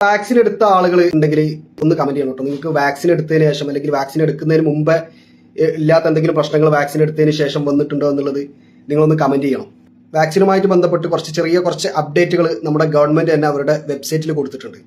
Vaccine എടുത്ത ആളുകൾ ഉണ്ടെങ്കിൽ ഒന്ന് കമന്റ് ചെയ്യണം കേട്ടോ. നിങ്ങൾക്ക് വാക്സിൻ എടുത്തതിന് ശേഷം അല്ലെങ്കിൽ വാക്സിൻ എടുക്കുന്നതിന് മുമ്പ് ഇല്ലാത്ത എന്തെങ്കിലും പ്രശ്നങ്ങൾ വാക്സിൻ എടുത്തതിന് ശേഷം വന്നിട്ടുണ്ടോ എന്നുള്ളത് നിങ്ങളൊന്ന് കമന്റ് ചെയ്യണം. വാക്സിനുമായിട്ട് ബന്ധപ്പെട്ട് കുറച്ച് ചെറിയ കുറച്ച് അപ്ഡേറ്റുകൾ നമ്മുടെ ഗവൺമെന്റ് തന്നെ അവരുടെ വെബ്സൈറ്റിൽ കൊടുത്തിട്ടുണ്ട്.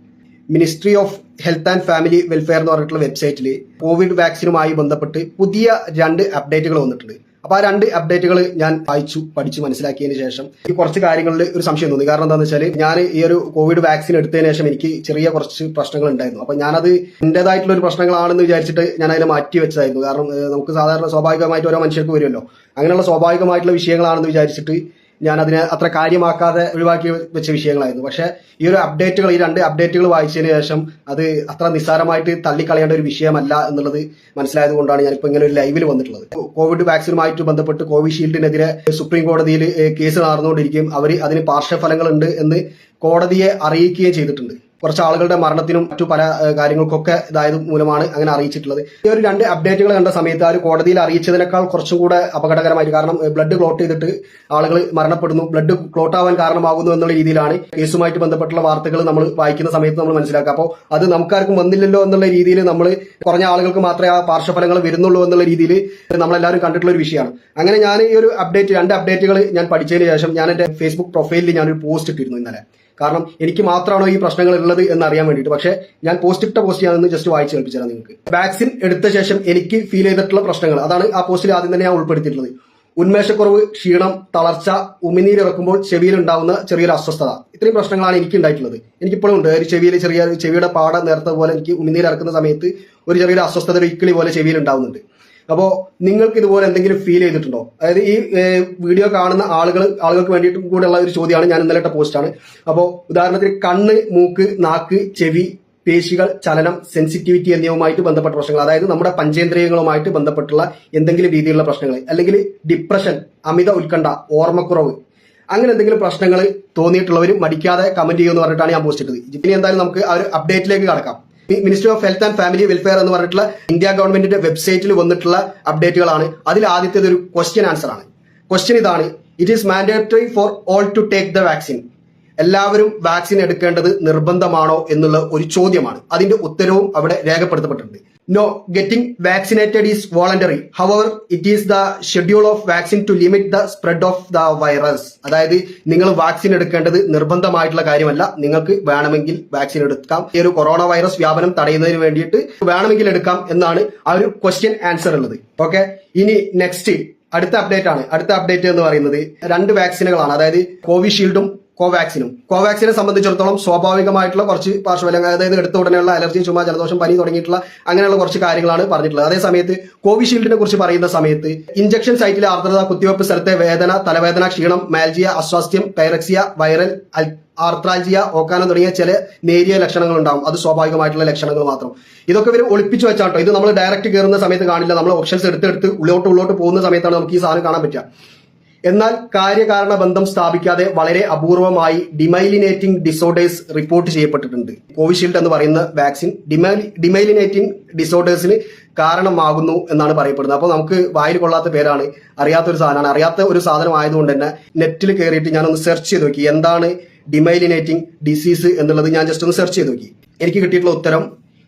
Ministry of health and family welfare എന്ന് പറഞ്ഞിട്ടുള്ള വെബ്സൈറ്റിൽ കോവിഡ് വാക്സിനുമായി ബന്ധപ്പെട്ട് പുതിയ രണ്ട് അപ്ഡേറ്റുകൾ വന്നിട്ടുണ്ട്. അപ്പൊ ആ രണ്ട് അപ്ഡേറ്റുകൾ ഞാൻ വായിച്ചു പഠിച്ചു മനസ്സിലാക്കിയതിന് ശേഷം ഈ കുറച്ച് കാര്യങ്ങളിൽ ഒരു സംശയം തോന്നി. കാരണം എന്താണെന്ന് വെച്ചാൽ ഞാൻ ഈ ഒരു കോവിഡ് വാക്സിൻ എടുത്തതിന് ശേഷം എനിക്ക് ചെറിയ കുറച്ച് പ്രശ്നങ്ങൾ ഉണ്ടായിരുന്നു. അപ്പൊ ഞാനത് എന്റേതായിട്ടുള്ള ഒരു പ്രശ്നങ്ങളാണെന്ന് വിചാരിച്ചിട്ട് ഞാൻ അതിനെ മാറ്റി വെച്ചതായിരുന്നു. കാരണം നമുക്ക് സാധാരണ സ്വാഭാവികമായിട്ട് ഓരോ മനുഷ്യർക്ക് വരുമല്ലോ. അങ്ങനെയുള്ള സ്വാഭാവികമായിട്ടുള്ള വിഷയങ്ങളാണെന്ന് വിചാരിച്ചിട്ട് ഞാൻ അതിനെ അത്ര കാര്യമാക്കാതെ ഒഴിവാക്കി വെച്ച വിഷയങ്ങളായിരുന്നു. പക്ഷേ ഈ ഒരു അപ്ഡേറ്റുകൾ ഈ രണ്ട് അപ്ഡേറ്റുകൾ വായിച്ചതിന് ശേഷം അത് അത്ര നിസ്സാരമായിട്ട് തള്ളിക്കളയേണ്ട ഒരു വിഷയമല്ല എന്നുള്ളത് മനസ്സിലായത് കൊണ്ടാണ് ഞാനിപ്പോൾ ഇങ്ങനെ ഒരു ലൈവിൽ വന്നിട്ടുള്ളത്. കോവിഡ് വാക്സിനുമായിട്ട് ബന്ധപ്പെട്ട് കോവിഷീൽഡിനെതിരെ സുപ്രീം കോടതിയിൽ കേസ് നടന്നുകൊണ്ടിരിക്കുകയും അവർ അതിന് പാർശ്വഫലങ്ങളുണ്ട് എന്ന് കോടതിയെ അറിയിക്കുകയും ചെയ്തിട്ടുണ്ട്. കുറച്ച് ആളുകളുടെ മരണത്തിനും മറ്റു പല കാര്യങ്ങൾക്കൊക്കെ ഇതായത് മൂലമാണ് അങ്ങനെ അറിയിച്ചിട്ടുള്ളത്. ഈ ഒരു രണ്ട് അപ്ഡേറ്റുകൾ കണ്ട സമയത്ത് ആ ഒരു കോടതിയിൽ അറിയിച്ചതിനേക്കാൾ കുറച്ചും കൂടെ അപകടകരമായിട്ട് കാരണം ബ്ലഡ് ക്ലോട്ട് ചെയ്തിട്ട് ആളുകൾ മരണപ്പെടുന്നു. ബ്ലഡ് ക്ലോട്ട് ആവാൻ കാരണമാകുന്നു എന്നുള്ള രീതിയിലാണ് കേസുമായിട്ട് ബന്ധപ്പെട്ടുള്ള വാർത്തകൾ നമ്മൾ വായിക്കുന്ന സമയത്ത് നമ്മൾ മനസ്സിലാക്കുക. അപ്പോൾ അത് നമുക്കാർക്കും വന്നില്ലല്ലോ എന്നുള്ള രീതിയിൽ നമ്മൾ കുറഞ്ഞ ആളുകൾക്ക് മാത്രമേ ആ പാർശ്വഫലങ്ങൾ വരുന്നുള്ളൂ എന്നുള്ള രീതിയിൽ നമ്മളെല്ലാവരും കണ്ടിട്ടുള്ള ഒരു വിഷയമാണ്. അങ്ങനെ ഞാൻ ഈ ഒരു അപ്ഡേറ്റ് രണ്ട് അപ്ഡേറ്റുകൾ ഞാൻ പഠിച്ചതിന് ശേഷം ഞാൻ എന്റെ ഫേസ്ബുക്ക് പ്രൊഫൈലിൽ ഞാനൊരു പോസ്റ്റ് ഇട്ടിരുന്നു ഇന്നലെ. കാരണം എനിക്ക് മാത്രമാണോ ഈ പ്രശ്നങ്ങൾ ഉള്ളത് എന്ന് അറിയാൻ വേണ്ടിയിട്ട്. പക്ഷേ ഞാൻ പോസ്റ്റ് ഇട്ട പോസ്റ്റ് ഞാനൊന്ന് ജസ്റ്റ് വായിച്ച് കേൾപ്പിച്ചാൽ നിങ്ങൾക്ക്. വാക്സിൻ എടുത്ത ശേഷം എനിക്ക് ഫീൽ ചെയ്തിട്ടുള്ള പ്രശ്നങ്ങൾ. അതാണ് ആ പോസ്റ്റിൽ ആദ്യം തന്നെ ഞാൻ ഉൾപ്പെടുത്തിയിട്ടുള്ളത്. ഉന്മേഷക്കുറവ് ക്ഷീണം തളർച്ച ചെവിയിൽ ഉണ്ടാവുന്ന ചെറിയൊരു അസ്വസ്ഥത. ഇത്രയും പ്രശ്നങ്ങളാണ് എനിക്ക് ഉണ്ടായിട്ടുള്ളത്. എനിക്കിപ്പോഴും ഉണ്ട്. ഒരു ചെവിയിൽ ചെറിയ ചെവിയുടെ പാട നേരത്തെ പോലെ എനിക്ക് ഉമിനീരിറക്കുന്ന സമയത്ത് ഒരു ചെറിയൊരു അസ്വസ്ഥത ഒരു ഇക്കിളി പോലെ ചെവിയിൽ ഉണ്ടാവുന്നുണ്ട് അപ്പോൾ നിങ്ങൾക്ക് ഇതുപോലെ എന്തെങ്കിലും ഫീൽ ചെയ്തിട്ടുണ്ടോ? അതായത് ഈ വീഡിയോ കാണുന്ന ആളുകൾ ആളുകൾക്ക് വേണ്ടിയിട്ടും കൂടെയുള്ള ഒരു ചോദ്യമാണ് ഞാൻ ഇന്നലെ ഇട്ട പോസ്റ്റാണ് അപ്പോൾ ഉദാഹരണത്തിന് കണ്ണ് മൂക്ക് നാക്ക് ചെവി പേശികൾ ചലനം സെൻസിറ്റിവിറ്റി എന്നിവയുമായിട്ട് ബന്ധപ്പെട്ട പ്രശ്നങ്ങൾ അതായത് നമ്മുടെ പഞ്ചേന്ദ്രിയങ്ങളുമായിട്ട് ബന്ധപ്പെട്ടുള്ള എന്തെങ്കിലും രീതിയിലുള്ള പ്രശ്നങ്ങൾ അല്ലെങ്കിൽ ഡിപ്രഷൻ അമിത ഉത്കണ്ഠ ഓർമ്മക്കുറവ് അങ്ങനെ എന്തെങ്കിലും പ്രശ്നങ്ങൾ തോന്നിയിട്ടുള്ളവർ മടിക്കാതെ കമന്റ് ചെയ്യുമെന്ന് പറഞ്ഞിട്ടാണ് ഞാൻ പോസ്റ്റ് ഇട്ടത്. ഇനി എന്തായാലും നമുക്ക് ആ ഒരു അപ്ഡേറ്റിലേക്ക് കടക്കാം. Ministry of health and family welfare എന്ന് പറഞ്ഞിട്ടുള്ള ഇന്ത്യ ഗവൺമെന്റിന്റെ വെബ്സൈറ്റിൽ വന്നിട്ടുള്ള അപ്ഡേറ്റുകളാണ് അതിൽ ആദ്യത്തേത് ഒരു ക്വസ്റ്റ്യൻ ആൻസർ ആണ്. ക്വസ്റ്റ്യൻ ഇതാണ് it is mandatory for all to take the vaccine എല്ലാവരും വാക്സിൻ എടുക്കേണ്ടത് നിർബന്ധമാണോ? എന്നുള്ള ഒരു ചോദ്യമാണ്. അതിന്റെ ഉത്തരവും അവിടെ രേഖപ്പെടുത്തപ്പെട്ടിട്ടുണ്ട്. No getting vaccinated is voluntary However, it is the schedule of vaccine to limit the spread of the virus അതായത് നിങ്ങൾ വാക്സിൻ എടുക്കേണ്ടത് നിർബന്ധമായിട്ടുള്ള കാര്യമല്ല. നിങ്ങൾക്ക് വേണമെങ്കിൽ വാക്സിൻ എടുക്കാം. ഈ ഒരു കൊറോണ വൈറസ് വ്യാപനം തടയുന്നതിന് വേണ്ടിയിട്ട് വേണമെങ്കിൽ എടുക്കാം എന്നാണ് ആ ഒരു ക്വസ്റ്റ്യൻ ആൻസർ ഉള്ളത്. ഓക്കെ ഇനി നെക്സ്റ്റ് അടുത്ത അപ്ഡേറ്റ് ആണ്. അടുത്ത അപ്ഡേറ്റ് എന്ന് പറയുന്നത് രണ്ട് വാക്സിനുകളാണ് അതായത് കോവിഷീൽഡും കോവാക്സിനും. കോവാക്സിനെ സംബന്ധിച്ചിടത്തോളം സ്വാഭാവികമായിട്ടുള്ള കുറച്ച് പാർശ്വഫലങ്ങൾ അതായത് എടുത്ത ഉടനെയുള്ള അലർജി ചുമ ജലദോഷം പനി തുടങ്ങിയിട്ടുള്ള അങ്ങനെയുള്ള കുറച്ച് കാര്യങ്ങളാണ് പറഞ്ഞിട്ടുള്ളത്. അതേ സമയത്ത് കോവിഷീൽഡിനെ കുറിച്ച് പറയുന്ന സമയത്ത് ഇഞ്ചക്ഷൻ സൈറ്റിലെ ആർദ്രത കുത്തിവെപ്പ് സ്ഥലത്തെ വേദന തലവേദന ക്ഷീണം മാൽജിയ അസ്വാസ്ഥ്യം പൈറക്സിയ വൈറൽ ആർത്രാൽജിയ ഓക്കാനം തുടങ്ങിയ ചില നേരിയ ലക്ഷണങ്ങൾ ഉണ്ടാവും. അത് സ്വാഭാവികമായിട്ടുള്ള ലക്ഷണങ്ങൾ മാത്രം. ഇതൊക്കെ ഇവർ ഒളിപ്പിച്ച് വെച്ചാട്ടോ. ഇത് നമ്മൾ ഡയറക്റ്റ് കയറുന്ന സമയത്ത് കാണില്ല. നമ്മൾ ഓപ്ഷൻസ് എടുത്തെടുത്ത് ഉള്ളോട്ട് ഉള്ളോട്ട് പോകുന്ന സമയത്താണ് നമുക്ക് ഈ സാധനം കാണാൻ പറ്റുക. എന്നാൽ കാര്യകാരണ ബന്ധം സ്ഥാപിക്കാതെ വളരെ അപൂർവമായി ഡിമൈലിനേറ്റിംഗ് ഡിസോർഡേഴ്സ് റിപ്പോർട്ട് ചെയ്യപ്പെട്ടിട്ടുണ്ട്. കോവിഷീൽഡ് എന്ന് പറയുന്ന വാക്സിൻ ഡിമൈലി ഡിമൈലിനേറ്റിംഗ് ഡിസോർഡേഴ്സിന് കാരണമാകുന്നു എന്നാണ് പറയപ്പെടുന്നത്. അപ്പോൾ നമുക്ക് വായിൽ കൊള്ളാത്ത പേരാണ് അറിയാത്ത ഒരു സാധനമാണ്. അറിയാത്ത ഒരു സാധനം ആയതുകൊണ്ട് തന്നെ നെറ്റിൽ കയറിയിട്ട് ഞാനൊന്ന് സെർച്ച് ചെയ്ത് നോക്കി. എന്താണ് ഡിമൈലിനേറ്റിംഗ് ഡിസീസ് എന്നുള്ളത് ഞാൻ ജസ്റ്റ് ഒന്ന് സെർച്ച് ചെയ്ത് നോക്കി. എനിക്ക് കിട്ടിയിട്ടുള്ള ഉത്തരം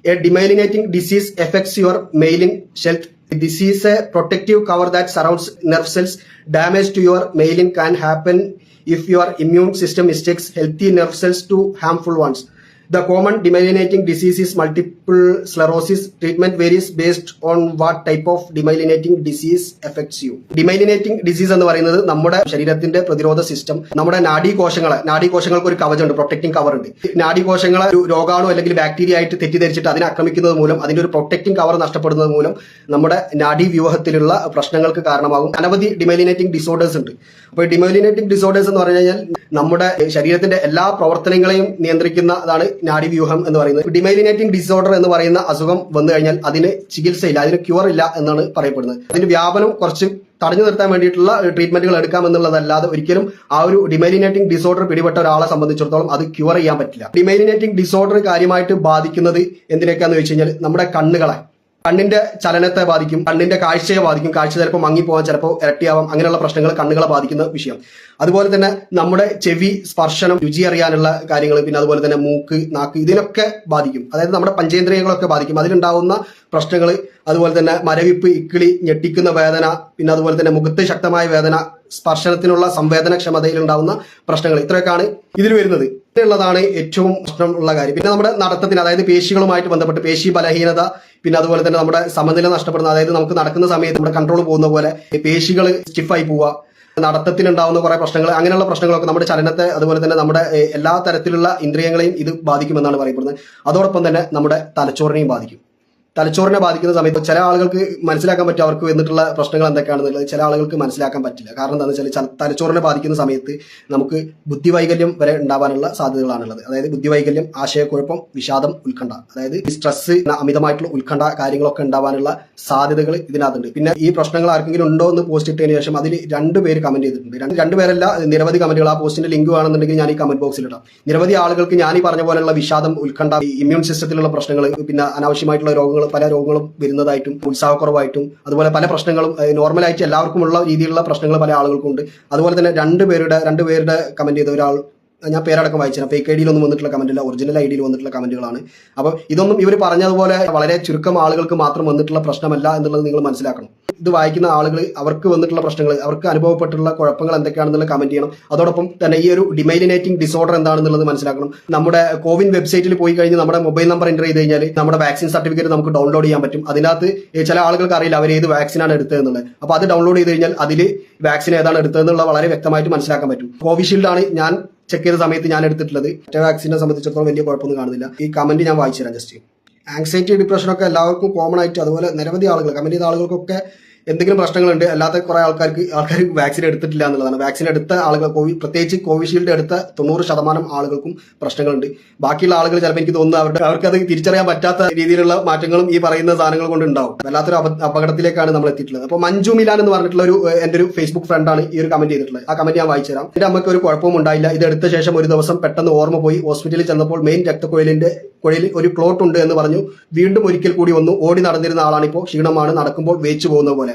a demyelinating disease effects your myelin sheath This is a protective cover that surrounds nerve cells. Damage to your myelin can happen if your immune system mistakes healthy nerve cells to harmful ones. The common demyelinating disease is multiple sclerosis. Treatment varies based on what type of demyelinating disease affects you. Demyelinating disease എന്ന് പറയുന്നത് നമ്മുടെ ശരീരത്തിന്റെ പ്രതിരോധ system നമ്മുടെ നാഡീകോശങ്ങളെ നാഡീകോശങ്ങൾക്ക് ഒരു കവചമുണ്ട് protecting cover ഉണ്ട് നാഡീകോശങ്ങളെ ഒരു രോഗാണു അല്ലെങ്കിൽ ബാക്ടീരിയ ആയിട്ട് തെറ്റിദ്ധരിച്ചിട്ട് അതിനെ ആക്രമിക്കുന്നത് മൂലം അതിന്റെ ഒരു പ്രൊട്ടക്റ്റിംഗ് കവർ നഷ്ടപ്പെടുന്നത് മൂലം നമ്മുടെ നാഡീവ്യൂഹത്തിലുള്ള പ്രശ്നങ്ങൾക്ക് കാരണമാകും അനവധി ഡിമൈലിനേറ്റിംഗ് ഡിസോർഡേഴ്സ് ഉണ്ട് അപ്പോൾ ഡിമോലിനേറ്റിംഗ് ഡിസോർഡേഴ്സ് എന്ന് പറഞ്ഞു കഴിഞ്ഞാൽ നമ്മുടെ ശരീരത്തിന്റെ എല്ലാ പ്രവർത്തനങ്ങളെയും നിയന്ത്രിക്കുന്ന അതാണ് നാഡീവ്യൂഹം എന്ന് പറയുന്നത്. ഡിമൈലിനേറ്റിംഗ് ഡിസോർഡർ എന്ന് പറയുന്ന അസുഖം വന്നു കഴിഞ്ഞാൽ അതിന് ചികിത്സയില്ല അതിന് ക്യൂർ ഇല്ല എന്നാണ് പറയപ്പെടുന്നത്. അതിന് വ്യാപനം കുറച്ച് തടഞ്ഞു നിർത്താൻ വേണ്ടിയിട്ടുള്ള ട്രീറ്റ്മെന്റുകൾ എടുക്കാമെന്നുള്ളതല്ലാതെ ഒരിക്കലും ആ ഒരു ഡിമൈലിനേറ്റിംഗ് ഡിസോർഡർ പിടിപെട്ട ഒരാളെ സംബന്ധിച്ചിടത്തോളം അത് ക്യൂർ ചെയ്യാൻ പറ്റില്ല. ഡിമൈലിനേറ്റിംഗ് ഡിസോർഡർ കാര്യമായിട്ട് ബാധിക്കുന്നത് എന്തിനൊക്കെയാന്ന് വെച്ച് കഴിഞ്ഞാൽ നമ്മുടെ കണ്ണുകളെ കണ്ണിന്റെ ചലനത്തെ ബാധിക്കും കണ്ണിന്റെ കാഴ്ചയെ ബാധിക്കും കാഴ്ച ചിലപ്പോൾ മങ്ങിപ്പോവാൻ ചിലപ്പോൾ ഇരട്ടിയാവാം അങ്ങനെയുള്ള പ്രശ്നങ്ങൾ കണ്ണുകളെ ബാധിക്കുന്ന വിഷയം. അതുപോലെ തന്നെ നമ്മുടെ ചെവി സ്പർശനം രുചി അറിയാനുള്ള കാര്യങ്ങൾ പിന്നെ അതുപോലെ തന്നെ മൂക്ക് നാക്ക് ഇതിനൊക്കെ ബാധിക്കും. അതായത് നമ്മുടെ പഞ്ചേന്ദ്രിയങ്ങളൊക്കെ ബാധിക്കും. അതിലുണ്ടാവുന്ന പ്രശ്നങ്ങൾ അതുപോലെ തന്നെ മരവിപ്പ് ഇക്കിളി ഞെട്ടിക്കുന്ന വേദന പിന്നെ അതുപോലെ തന്നെ മുഖത്ത് ശക്തമായ വേദന സ്പർശനത്തിനുള്ള സംവേദനക്ഷമതയിൽ ഉണ്ടാവുന്ന പ്രശ്നങ്ങൾ ഇത്രയൊക്കെയാണ് ഇതിൽ വരുന്നത്. ഇതിനുള്ളതാണ് ഏറ്റവും പ്രശ്നമുള്ള കാര്യം. പിന്നെ നമ്മുടെ നടത്തത്തിന് അതായത് പേശികളുമായിട്ട് ബന്ധപ്പെട്ട് പേശി ബലഹീനത പിന്നെ അതുപോലെ തന്നെ നമ്മുടെ സമനില നഷ്ടപ്പെടുന്ന അതായത് നമുക്ക് നടക്കുന്ന സമയത്ത് നമ്മുടെ കൺട്രോൾ പോകുന്ന പോലെ പേശികൾ സ്റ്റിഫായി പോവുക നടത്തത്തിലുണ്ടാവുന്ന കുറെ പ്രശ്നങ്ങൾ അങ്ങനെയുള്ള പ്രശ്നങ്ങളൊക്കെ നമ്മുടെ ചലനത്തെ അതുപോലെ തന്നെ നമ്മുടെ എല്ലാ തരത്തിലുള്ള ഇന്ദ്രിയങ്ങളെയും ഇത് ബാധിക്കുമെന്നാണ് പറയപ്പെടുന്നത്. അതോടൊപ്പം തന്നെ നമ്മുടെ തലച്ചോറിനെയും ബാധിക്കും. തലച്ചോറിനെ ബാധിക്കുന്ന സമയത്ത് ചില ആളുകൾക്ക് മനസ്സിലാക്കാൻ പറ്റും അവർക്ക് വന്നിട്ടുള്ള പ്രശ്നങ്ങൾ എന്തൊക്കെയാണെന്നുള്ളത്. ചില ആളുകൾക്ക് മനസ്സിലാക്കാൻ പറ്റില്ല. കാരണം എന്താണെന്ന് വെച്ചാൽ തലച്ചോറിനെ ബാധിക്കുന്ന സമയത്ത് നമുക്ക് ബുദ്ധിവൈകല്യം വരെ ഉണ്ടാവാനുള്ള സാധ്യതകളാണുള്ളത്. അതായത് ബുദ്ധിവൈകല്യം ആശയക്കുഴപ്പം വിഷാദം ഉത്കണ്ഠ. അതായത് സ്ട്രെസ് അമിതമായിട്ടുള്ള ഉത്കണ്ഠ കാര്യങ്ങളൊക്കെ ഉണ്ടാവാനുള്ള സാധ്യതകൾ ഇതിനകത്തുണ്ട്. പിന്നെ ഈ പ്രശ്നങ്ങൾ ആർക്കെങ്കിലും ഉണ്ടോ എന്ന് പോസ്റ്റ് ഇട്ടതിന് ശേഷം അതിൽ രണ്ട് പേര് കമന്റ് ചെയ്തിട്ടുണ്ട്. രണ്ട് രണ്ടുപേരല്ല നിരവധി കമന്റുകൾ ആ പോസ്റ്റിന്റെ ലിങ്ക് വേണമെന്നുണ്ടെങ്കിൽ ഞാൻ ഈ കമന്റ് ബോക്സിൽ ഇടാം. നിരവധി ആളുകൾക്ക് ഞാൻ ഈ പറഞ്ഞ പോലെയുള്ള വിഷാദം ഉത്കണ്ഠ ഇമ്മ്യൂൺ സിസ്റ്റത്തിലുള്ള പ്രശ്നങ്ങൾ പിന്നെ അനാവശ്യമായിട്ടുള്ള രോഗങ്ങൾ പല രോഗങ്ങളും വരുന്നതായിട്ടും ഉത്സാഹക്കുറവായിട്ടും അതുപോലെ പല പ്രശ്നങ്ങളും നോർമലായിട്ട് എല്ലാവർക്കുമുള്ള രീതിയിലുള്ള പ്രശ്നങ്ങൾ പല ആളുകൾക്കും ഉണ്ട് അതുപോലെ തന്നെ രണ്ട് പേരുടെ രണ്ട് പേരുടെ കമന്റ് ചെയ്ത ഒരാൾ ഞാൻ പേരടക്കം വായിച്ചു. ഫേക്ക് ഐ ഡിയിലൊന്നും വന്നിട്ടുള്ള കമന്റ് ഇല്ല. ഒറിജിനൽ ഐ ഡിയിൽ വന്നിട്ടുള്ള കമന്റുകളാണ് അപ്പോൾ ഇതൊന്നും ഇവർ പറഞ്ഞതുപോലെ വളരെ ചുരുക്കം ആളുകൾക്ക് മാത്രം വന്നിട്ടുള്ള പ്രശ്നമല്ല എന്നുള്ളത് നിങ്ങൾ മനസ്സിലാക്കണം. ഇത് വായിക്കുന്ന ആളുകൾ അവർക്ക് വന്നിട്ടുള്ള പ്രശ്നങ്ങൾ അവർക്ക് അനുഭവപ്പെട്ടിട്ടുള്ള കുഴപ്പങ്ങൾ എന്തൊക്കെയാണെന്നുള്ള കമന്റ് ചെയ്യണം. അതോടൊപ്പം തന്നെ ഈ ഒരു ഡിമൈലിനേറ്റിംഗ് ഡിസോർഡർ എന്താണെന്നുള്ളത് മനസ്സിലാക്കണം. നമ്മുടെ കോവിൻ വെബ്സൈറ്റിൽ പോയി കഴിഞ്ഞ് നമ്മുടെ മൊബൈൽ നമ്പർ എന്റർ ചെയ്ത് കഴിഞ്ഞാൽ നമ്മുടെ വാക്സിൻ സർട്ടിഫിക്കറ്റ് നമുക്ക് ഡൗൺലോഡ് ചെയ്യാൻ പറ്റും. അതിനകത്ത് ചില ആളുകൾക്ക് അറിയില്ല അവർ ഏത് വാക്സിനാണ് എടുത്തതെന്നുള്ളത്. അപ്പോൾ അത് ഡൗൺലോഡ് ചെയ്ത് കഴിഞ്ഞാൽ അതിൽ വാക്സിൻ ഏതാണ് എടുത്തതെന്നുള്ള വളരെ വ്യക്തമായിട്ട് മനസ്സിലാക്കാൻ പറ്റും. കോവിഷീൽഡ് ആണ് ഞാൻ ചെക്ക് ചെയ്ത സമയത്ത് ഞാൻ എടുത്തിട്ടുള്ളത് മറ്റേ വാക്സിനെ സംബന്ധിച്ചിടത്തോളം വലിയ കുഴപ്പമൊന്നും കാണുന്നില്ല. ഈ കമന്റ് ഞാൻ വായിച്ചു തരാം ജസ്റ്റ് ആങ്സൈറ്റി ഡിപ്രഷനൊക്കെ എല്ലാവർക്കും കോമൺ ആയിട്ട് അതുപോലെ നിരവധി ആളുകൾ കമന്റ് ചെയ്ത ആളുകൾക്കൊക്കെ എന്തെങ്കിലും പ്രശ്നങ്ങളുണ്ട് അല്ലാത്ത കുറെ ആൾക്കാർക്ക് ആൾക്കാർ വാക്സിൻ എടുത്തിട്ടില്ല എന്നുള്ളതാണ്. വാക്സിൻ എടുത്ത ആളുകൾ കോവി- പ്രത്യേകിച്ച് കോവിഷീൽഡ് എടുത്ത തൊണ്ണൂറ് ശതമാനം ആളുകൾക്കും പ്രശ്നങ്ങളുണ്ട്. ബാക്കിയുള്ള ആളുകൾ ചിലപ്പോൾ എനിക്ക് തോന്നുന്നു അവരുടെ അവർക്ക് അത് തിരിച്ചറിയാൻ പറ്റാത്ത രീതിയിലുള്ള മാറ്റങ്ങളും ഈ പറയുന്ന സാധനങ്ങൾ കൊണ്ട് ഉണ്ടാവും. വല്ലാത്തൊരു അപ- അപകടത്തിലേക്കാണ് നമ്മൾ എത്തിയിട്ടുള്ളത്. അപ്പോൾ മഞ്ജു മിലാൻ എന്ന് പറഞ്ഞിട്ടുള്ള ഒരു എന്റെ ഒരു ഫേസ്ബുക്ക് ഫ്രണ്ടാണ് ഈ ഒരു കമന്റ് ചെയ്തിട്ടുള്ളത്. ആ കമന്റ് ഞാൻ വായിച്ചു തരാം. എന്റെ അമ്മയ്ക്ക് ഒരു കുഴപ്പവും ഉണ്ടായില്ല. ഇത് എടുത്ത ശേഷം ഒരു ദിവസം പെട്ടെന്ന് ഓർമ്മ പോയി. ഹോസ്പിറ്റലിൽ ചെന്നപ്പോൾ മെയിൻ രക്തക്കുഴലിന്റെ കുഴലിൽ ഒരു ക്ലോട്ട് ഉണ്ട് എന്ന് പറഞ്ഞു. വീണ്ടും ഒരിക്കൽ കൂടി വന്നു. ഓടി നടന്നിരുന്ന ആളാണ് ഇപ്പോൾ ക്ഷീണമാണ്. നടക്കുമ്പോൾ വേച്ചു പോകുന്ന പോലെ.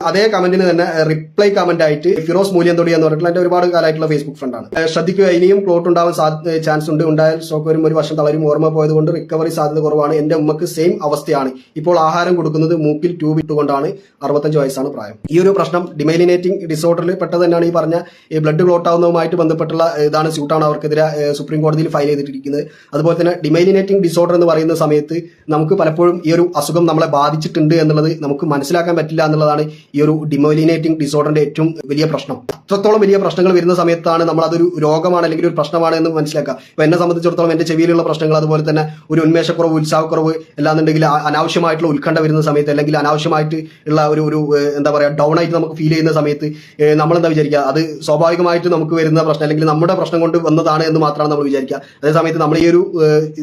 അതേ കമന്റിന് തന്നെ റിപ്ലൈ കമന്റ് ആയിട്ട് ഫിറോസ് മൂല്യന്തൊടി എന്ന് പറഞ്ഞിട്ടുള്ള എന്റെ ഒരുപാട് കാലമായിട്ടുള്ള ഫേസ്ബുക്ക് ഫ്രണ്ടാണ് ശ്രദ്ധിക്കുക ഇനിയും ക്ലോട്ട് ഉണ്ടാവാൻ ചാൻസ് ഉണ്ട്. ഉണ്ടായാൽ സ്റ്റോക്ക് വരും ഒരു വർഷം തളരും. ഓർമ്മ പോയതുകൊണ്ട് റിക്കവറി സാധ്യത കുറവാണ്. എന്റെ ഉമ്മക്ക് സെയിം അവസ്ഥയാണ്. ഇപ്പോൾ ആഹാരം കൊടുക്കുന്നത് മൂക്കിൽ ട്യൂബ് ഇട്ടുകൊണ്ടാണ്. അറുപത്തഞ്ച് വയസ്സാണ് പ്രായം. ഈ ഒരു പ്രശ്നം ഡിമൈലിനേറ്റിംഗ് ഡിസോർഡറിൽ പെട്ടത് തന്നെയാണ് ഈ പറഞ്ഞ ബ്ലഡ് ക്ലോട്ട് ആവുന്നതുമായിട്ട് ബന്ധപ്പെട്ടുള്ള ഇതാണ് സ്യൂട്ടാണ് അവർക്കെതിരെ സുപ്രീം കോടതിയിൽ ഫയൽ ചെയ്തിട്ടിരിക്കുന്നത്. അതുപോലെ തന്നെ ഡിമൈലിനേറ്റിംഗ് ഡിസോർഡർ എന്ന് പറയുന്ന സമയത്ത് നമുക്ക് പലപ്പോഴും ഈ ഒരു അസുഖം നമ്മളെ ബാധിച്ചിട്ടുണ്ട് എന്നുള്ളത് നമുക്ക് മനസ്സിലാക്കാൻ പറ്റില്ല എന്നുള്ളതാണ് ഈ ഒരു ഡിമോലിനേറ്റിംഗ് ഡിസോർഡറിന്റെ ഏറ്റവും വലിയ പ്രശ്നം. അത്രത്തോളം വലിയ പ്രശ്നങ്ങൾ വരുന്ന സമയത്താണ് നമ്മൾ അതൊരു രോഗമാണ് അല്ലെങ്കിൽ ഒരു പ്രശ്നമാണ് എന്ന് മനസ്സിലാക്കുക. ഇപ്പൊ എന്നെ സംബന്ധിച്ചിടത്തോളം എന്റെ ചെവിയിലുള്ള പ്രശ്നങ്ങൾ അതുപോലെ തന്നെ ഒരു ഉന്മേഷക്കുറവ് ഉത്സാഹക്കുറവ് അല്ലാന്നുണ്ടെങ്കിൽ അനാവശ്യമായിട്ടുള്ള ഉത്കണ്ഠ വരുന്ന സമയത്ത് അല്ലെങ്കിൽ അനാവശ്യമായിട്ട് ഉള്ള ഒരു ഒരു എന്താ പറയുക ഡൗൺ ആയിട്ട് നമുക്ക് ഫീൽ ചെയ്യുന്ന സമയത്ത് നമ്മൾ എന്താ വിചാരിക്കുക? അത് സ്വാഭാവികമായിട്ട് നമുക്ക് വരുന്ന പ്രശ്നം അല്ലെങ്കിൽ നമ്മുടെ പ്രശ്നം കൊണ്ട് വന്നതാണ് എന്ന് മാത്രമാണ് നമ്മൾ വിചാരിക്കുക. അതേ സമയത്ത് നമ്മൾ ഈ ഒരു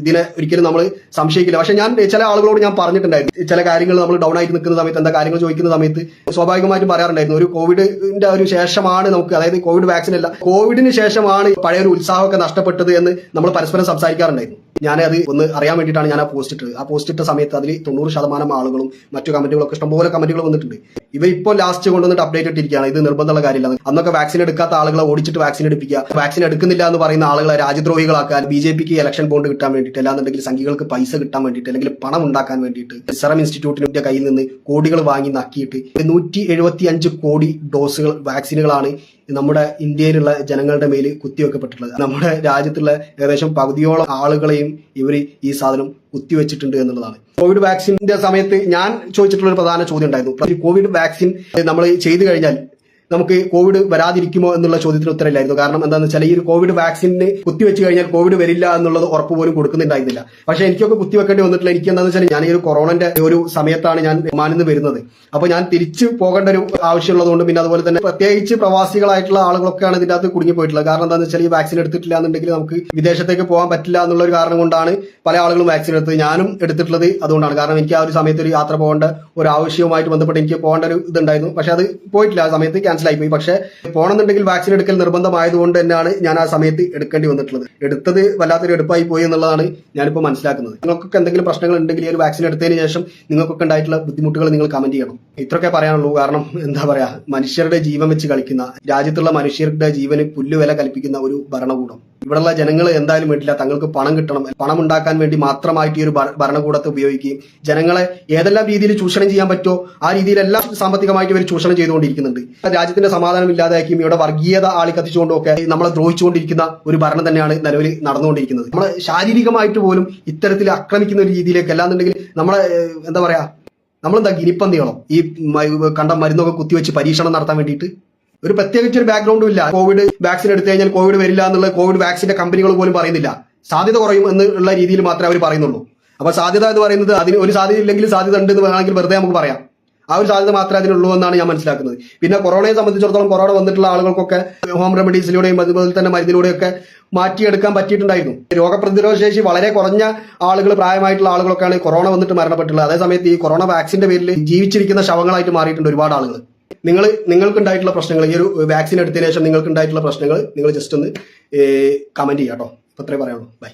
ഇതിനെ ഒരിക്കലും നമ്മൾ സംശയിക്കില്ല. പക്ഷെ ഞാൻ ചില ആളുകളോട് ഞാൻ പറഞ്ഞിട്ടുണ്ടായിരുന്നു. ചില കാര്യങ്ങൾ നമ്മൾ ഡൗൺ ആയിട്ട് നിൽക്കുന്ന സമയത്ത് എന്താ കാര്യങ്ങൾ ചോദിക്കുന്ന സമയത്ത് സ്വാഭാവികമായിട്ടും പറയാറുണ്ടായിരുന്നു. ഒരു കോവിഡിന്റെ ഒരു ശേഷമാണ് നമുക്ക് അതായത് കോവിഡ് വാക്സിൻ അല്ല കോവിഡിന് ശേഷമാണ് പഴയൊരു ഉത്സാഹമൊക്കെ നഷ്ടപ്പെട്ടത് എന്ന് നമ്മൾ പരസ്പരം സംസാരിക്കാറുണ്ടായിരുന്നു. ഞാൻ അത് ഒന്ന് അറിയാൻ വേണ്ടിയിട്ടാണ് ഞാൻ ആ പോസ്റ്റ് ഇട്ടത്. ആ പോസ്റ്റ് ഇട്ട സമയത്ത് അതിൽ തൊണ്ണൂറ് ശതമാനം ആളുകളും മറ്റു കമന്റുകളൊക്കെ ഇഷ്ടംപോലെ കമന്റുകൾ വന്നിട്ടുണ്ട്. ഇവ ഇപ്പോൾ ലാസ്റ്റ് കൊണ്ടുവന്നിട്ട് അപ്ഡേറ്റ് ഇട്ടിരിക്കുകയാണ്. ഇത് നിർബന്ധമുള്ള കാര്യമില്ല. അന്നൊക്കെ വാക്സിൻ എടുക്കാത്ത ആളുകളെ ഓടിച്ചിട്ട് വാക്സിൻ എടുപ്പിക്കുക. വാക്സിൻ എടുക്കുന്നില്ല എന്ന് പറയുന്ന ആളുകളെ രാജ്യദ്രോഹികളാക്കാൻ ബി ജെ പിക്ക് ഇലക്ഷൻ ബോണ്ട് കിട്ടാൻ വേണ്ടിയിട്ട് അല്ലാന്നുണ്ടെങ്കിൽ സംഘികൾക്ക് പൈസ കിട്ടാൻ വേണ്ടിയിട്ട് അല്ലെങ്കിൽ പണം ഉണ്ടാക്കാൻ വേണ്ടിയിട്ട് സെറം ഇൻസ്റ്റിറ്റ്യൂട്ടിന്റെ കയ്യിൽ നിന്ന് കോടികൾ വാങ്ങി നക്കിയിട്ട് നൂറ്റി എഴുപത്തി അഞ്ച് കോടി ഡോസുകൾ വാക്സിനുകളാണ് നമ്മുടെ ഇന്ത്യയിലുള്ള ജനങ്ങളുടെ മേൽ കുത്തിവെക്കപ്പെട്ടിട്ടുള്ളത്. നമ്മുടെ രാജ്യത്തുള്ള ഏകദേശം പകുതിയോളം ആളുകളെയും ഇവർ ഈ സാധനം കുത്തിവെച്ചിട്ടുണ്ട് എന്നുള്ളതാണ്. കോവിഡ് വാക്സിന്റെ സമയത്ത് ഞാൻ ചോദിച്ചിട്ടുള്ള ഒരു പ്രധാന ചോദ്യം ഉണ്ടായിരുന്നു. കോവിഡ് വാക്സിൻ നമ്മൾ ചെയ്തു കഴിഞ്ഞാൽ നമുക്ക് കോവിഡ് വരാതിരിക്കുമോ എന്നുള്ള ചോദ്യത്തിന് ഉത്തരമില്ലായിരുന്നു. കാരണം എന്താണെന്ന് വെച്ചാൽ ഈ ഒരു കോവിഡ് വാക്സിന് കുത്തിവെച്ച് കഴിഞ്ഞാൽ കോവിഡ് വരില്ല എന്നുള്ളത് ഉറപ്പ് പോലും കൊടുക്കുന്നുണ്ടായിരുന്നില്ല. പക്ഷെ എനിക്കൊക്കെ കുത്തിവെക്കേണ്ടി വന്നിട്ടില്ല. എനിക്ക് എന്താണെന്ന് വെച്ചാൽ ഞാൻ ഈ ഒരു കൊറോണന്റെ ഒരു സമയത്താണ് ഞാൻ മാനിന്ന് വരുന്നത്. അപ്പോൾ ഞാൻ തിരിച്ചു പോകേണ്ട ഒരു ആവശ്യമുള്ളതുകൊണ്ട് പിന്നെ അതുപോലെ തന്നെ പ്രത്യേകിച്ച് പ്രവാസികളായിട്ടുള്ള ആളുകളൊക്കെയാണ് ഇതിന്റെ അകത്ത് കുടുങ്ങി പോയിട്ടുള്ളത്. കാരണം എന്താണെന്ന് വെച്ചാൽ ഈ വാക്സിൻ എടുത്തിട്ടില്ല എന്നുണ്ടെങ്കിൽ നമുക്ക് വിദേശത്തേക്ക് പോകാൻ പറ്റില്ല എന്നുള്ള ഒരു കാരണം കൊണ്ടാണ് പല ആളുകളും വാക്സിൻ എടുത്തത്. ഞാനും എടുത്തിട്ടുള്ളത് അതുകൊണ്ടാണ്. കാരണം എനിക്ക് ആ ഒരു സമയത്ത് ഒരു യാത്ര പോകേണ്ട ഒരു ആവശ്യവുമായിട്ട് ബന്ധപ്പെട്ട് എനിക്ക് പോകേണ്ട ഒരു ഇതുണ്ടായിരുന്നു. പക്ഷെ അത് പോയിട്ടില്ല. ആ സമയത്ത് ക്യാൻസൽ പോയി പക്ഷേ പോകണമെന്നുണ്ടെങ്കിൽ വാക്സിൻ എടുക്കൽ നിർബന്ധമായതുകൊണ്ട് തന്നെയാണ് ഞാൻ ആ സമയത്ത് എടുക്കേണ്ടി വന്നിട്ടുള്ളത്. എടുത്തത് വല്ലാത്തൊരു എടുപ്പായി പോയി എന്നുള്ളതാണ് ഞാനിപ്പോൾ മനസ്സിലാക്കുന്നത്. നിങ്ങൾക്കൊക്കെ എന്തെങ്കിലും പ്രശ്നങ്ങൾ ഉണ്ടെങ്കിൽ ഈ ഒരു വാക്സിൻ എടുത്തതിന് ശേഷം നിങ്ങൾക്കൊക്കെ ഉണ്ടായിട്ടുള്ള ബുദ്ധിമുട്ടുകൾ നിങ്ങൾ കമന്റ് ചെയ്യണം. ഇത്രയൊക്കെ പറയാനുള്ളൂ. കാരണം എന്താ പറയാ മനുഷ്യരുടെ ജീവൻ വെച്ച് കളിക്കുന്ന രാജ്യത്തുള്ള മനുഷ്യരുടെ ജീവന് പുല്ലുവില കൽപ്പിക്കുന്ന ഒരു ഭരണകൂടം. ഇവിടെയുള്ള ജനങ്ങൾ എന്തായാലും വേണ്ടില്ല തങ്ങൾക്ക് പണം കിട്ടണം. പണം ഉണ്ടാക്കാൻ വേണ്ടി മാത്രമായിട്ട് ഈ ഒരു ഭരണകൂടത്തെ ഉപയോഗിക്കുകയും ജനങ്ങളെ ഏതെല്ലാം രീതിയിൽ ചൂഷണം ചെയ്യാൻ പറ്റുമോ ആ രീതിയിലെല്ലാം സാമ്പത്തികമായിട്ട് ഇവർ ചൂഷണം ചെയ്തുകൊണ്ടിരിക്കുന്നുണ്ട്. രാജ്യത്തിന്റെ സമാധാനം ഇല്ലാതാക്കിയും ഇവിടെ വർഗീയത ആളിക്കത്തിച്ചുകൊണ്ടും ഒക്കെ നമ്മളെ ദ്രോഹിച്ചുകൊണ്ടിരിക്കുന്ന ഒരു ഭരണം തന്നെയാണ് നിലവിൽ നടന്നുകൊണ്ടിരിക്കുന്നത്. നമ്മളെ ശാരീരികമായിട്ട് പോലും ഇത്തരത്തിൽ ആക്രമിക്കുന്ന ഒരു രീതിയിലേക്ക് അല്ലാന്നുണ്ടെങ്കിൽ നമ്മളെ എന്താ പറയാ നമ്മളെന്താ ഗിനിപ്പന്തികളോ? ഈ കണ്ട മരുന്നൊക്കെ കുത്തിവെച്ച് പരീക്ഷണം നടത്താൻ വേണ്ടിയിട്ട്? ഒരു പ്രത്യേകിച്ച് ഒരു ബാക്ക്ഗ്രൗണ്ടും ഇല്ല. കോവിഡ് വാക്സിൻ എടുത്തു കഴിഞ്ഞാൽ കോവിഡ് വരില്ല എന്നുള്ള കോവിഡ് വാക്സിന്റെ കമ്പനികൾ പോലും പറയുന്നില്ല. സാധ്യത കുറയും എന്നുള്ള രീതിയിൽ മാത്രമേ അവർ പറയുന്നുള്ളൂ. അപ്പൊ സാധ്യത എന്ന് പറയുന്നത് അതിന് ഒരു സാധ്യത ഇല്ലെങ്കിൽ സാധ്യത ഉണ്ട് എന്ന് വേണമെങ്കിൽ വെറുതെ നമുക്ക് പറയാം. ആ ഒരു സാധ്യത മാത്രമേ അതിനുള്ളൂ എന്നാണ് ഞാൻ മനസ്സിലാക്കുന്നത്. പിന്നെ കൊറോണയെ സംബന്ധിച്ചിടത്തോളം കൊറോണ വന്നിട്ടുള്ള ആളുകൾക്കൊക്കെ ഹോം റെമഡീസിലൂടെയും അതുപോലെ തന്നെ മരുന്നിലൂടെയൊക്കെ മാറ്റിയെടുക്കാൻ പറ്റിയിട്ടുണ്ടായിരുന്നു. രോഗപ്രതിരോധ ശേഷി വളരെ കുറഞ്ഞ ആളുകൾ പ്രായമായിട്ടുള്ള ആളുകളൊക്കെയാണ് കൊറോണ വന്നിട്ട് മരണപ്പെട്ടുള്ളത് അതേസമയത്ത് ഈ കൊറോണ വാക്സിന്റെ പേരിൽ ജീവിച്ചിരിക്കുന്ന ശവങ്ങളായിട്ട് മാറിയിട്ടുണ്ട് ഒരുപാട് ആളുകൾ. നിങ്ങൾ നിങ്ങൾക്ക് ഉണ്ടായിട്ടുള്ള പ്രശ്നങ്ങൾ ഈ ഒരു വാക്സിൻ എടുത്തതിന് ശേഷം നിങ്ങൾക്ക് ഉണ്ടായിട്ടുള്ള പ്രശ്നങ്ങൾ നിങ്ങൾ ജസ്റ്റ് ഒന്ന് കമന്റ് ചെയ്യാം കേട്ടോ അത്രേ പറയാനുള്ളൂ ബൈ